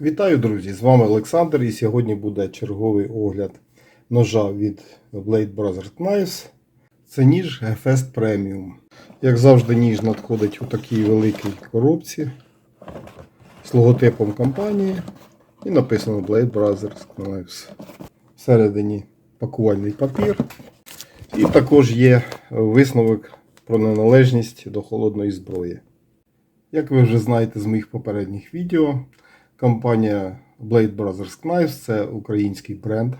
Вітаю, друзі! З вами Олександр і сьогодні буде черговий огляд ножа від Blade Brothers Knives. Це ніж Gefest Premium. Як завжди, ніж надходить у такій великій коробці з логотипом компанії і написано Blade Brothers Knives. Всередині пакувальний папір. І також є висновок про неналежність до холодної зброї. Як ви вже знаєте з моїх попередніх відео, компанія Blade Brothers Knives це український бренд,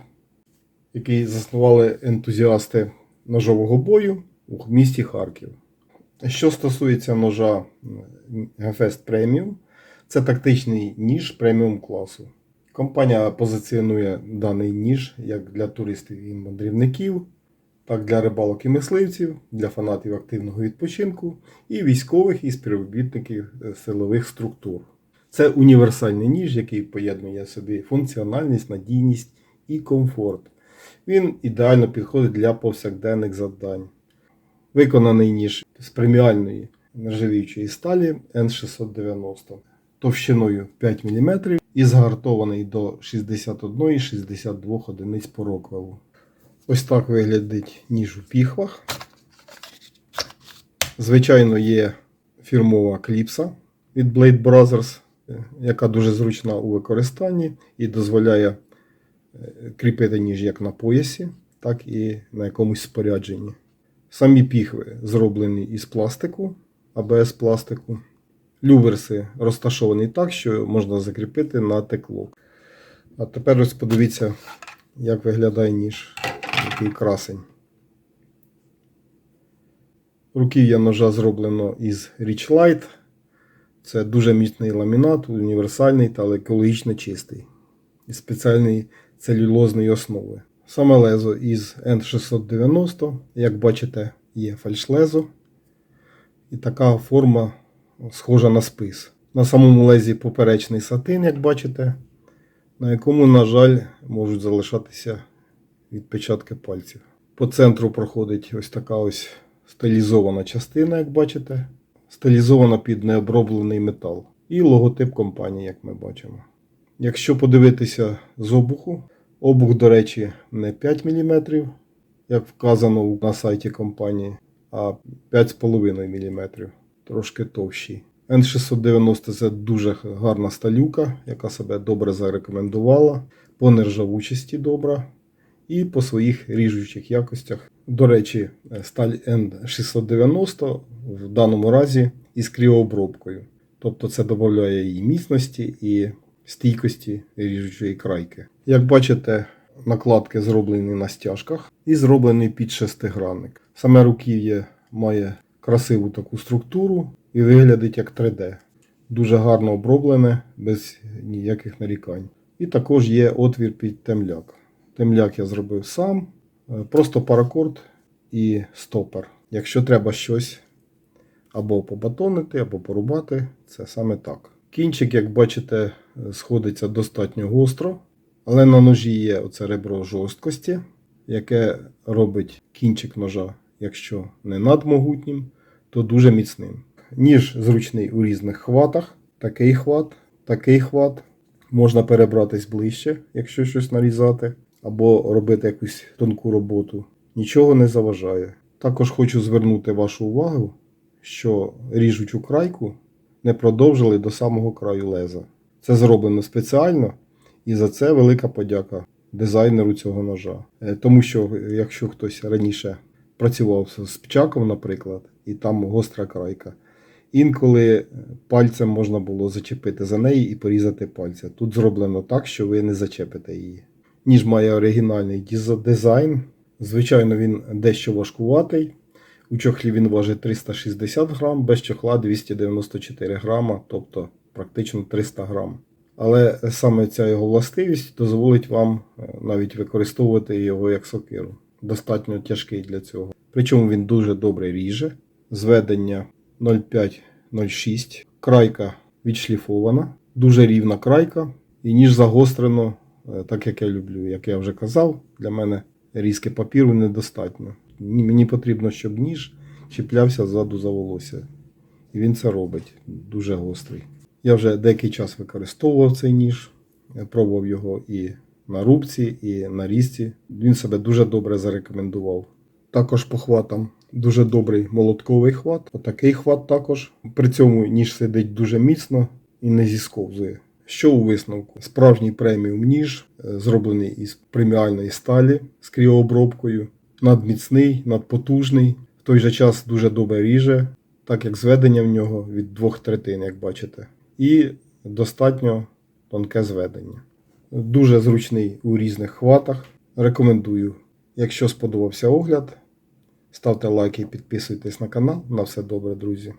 який заснували ентузіасти ножового бою у місті Харків. Що стосується ножа Gefest Premium, це тактичний ніж преміум класу. Компанія позиціонує даний ніж як для туристів і мандрівників, так для рибалок і мисливців, для фанатів активного відпочинку і військових і співробітників силових структур. Це універсальний ніж, який поєднує собі функціональність, надійність і комфорт. Він ідеально підходить для повсякденних завдань. Виконаний ніж з преміальної нержавіючої сталі N690 товщиною 5 мм і згартований до 61-62 одиниць по роквелу. Ось так виглядить ніж у піхвах. Звичайно, є фірмова кліпса від Blade Brothers, яка дуже зручна у використанні і дозволяє е, кріпити ніж як на поясі, так і на якомусь спорядженні. Самі піхви зроблені із пластику, АБС пластику. Люверси розташовані так, що можна закріпити на текло. А тепер ось подивіться, як виглядає ніж. Який красень. Руків'я ножа зроблено із Rich. Це дуже міцний ламінат, універсальний та екологічно чистий. Із спеціальної целюлозної основи. Саме лезо із N690, як бачите, є фальшлезо. І така форма схожа на спис. На самому лезі поперечний сатин, як бачите, на якому, на жаль, можуть залишатися відпечатки пальців. По центру проходить ось така ось стилізована частина, як бачите. Стилізована під необроблений метал. І логотип компанії, як ми бачимо. Якщо подивитися з обуху, обух, до речі, не 5 мм, як вказано на сайті компанії, а 5,5 мм, трошки товщий. N690 це дуже гарна сталюка, яка себе добре зарекомендувала. По нержавучості добра і по своїх ріжучих якостях. До речі, сталь N690 в даному разі із кріообробкою. Тобто це додає її міцності і стійкості ріжучої крайки. Як бачите, накладки зроблені на стяжках і зроблені під шестигранник. Саме руків'я має красиву таку структуру і виглядить як 3D. Дуже гарно оброблене, без ніяких нарікань. І також є отвір під темляк. Темляк я зробив сам. Е, Просто паракорд і стопер. Якщо треба щось або побатонити, або порубати, це саме так. Кінчик, як бачите, сходиться достатньо гостро, але на ножі є оце ребро жорсткості, яке робить кінчик ножа, якщо не надмогутнім, то дуже міцним. Ніж зручний у різних хватах. Такий хват, такий хват. Можна перебратись ближче, якщо щось нарізати або робити якусь тонку роботу, нічого не заважає. Також хочу звернути вашу увагу, що ріжучу крайку не продовжили до самого краю леза. Це зроблено спеціально, і за це велика подяка дизайнеру цього ножа. Е, Тому що, якщо хтось раніше працював з пчаком, наприклад, і там гостра крайка, інколи пальцем можна було зачепити за неї і порізати пальця. Тут зроблено так, що ви не зачепите її. Ніж має оригінальний дизайн. Звичайно, він дещо важкуватий. У чохлі він важить 360 грам, без чохла 294 грама, тобто практично 300 грам. Але саме ця його властивість дозволить вам е, навіть використовувати його як сокиру. Достатньо тяжкий для цього. Причому він дуже добре ріже. Зведення 0,5-0,6. Крайка відшліфована, дуже рівна крайка. І ніж загострено так як я люблю. Як я вже казав, для мене різки папіру недостатньо. Мені потрібно, щоб ніж чіплявся ззаду за волосся. І він це робить. Дуже гострий. Я вже деякий час використовував цей ніж, пробував його і на рубці, і на різці. Він себе дуже добре зарекомендував. Також по хватам дуже добрий молотковий хват. Отакий хват також. При цьому ніж сидить дуже міцно і не зісковзує. Що у висновку? Справжній преміум ніж, е, зроблений із преміальної сталі з кріообробкою, надміцний, надпотужний, в той же час дуже добре ріже, так як зведення в нього від двох третин, як бачите, і достатньо тонке зведення. Дуже зручний у різних хватах. Рекомендую. Якщо сподобався огляд, ставте лайки і підписуйтесь на канал. На все добре, друзі.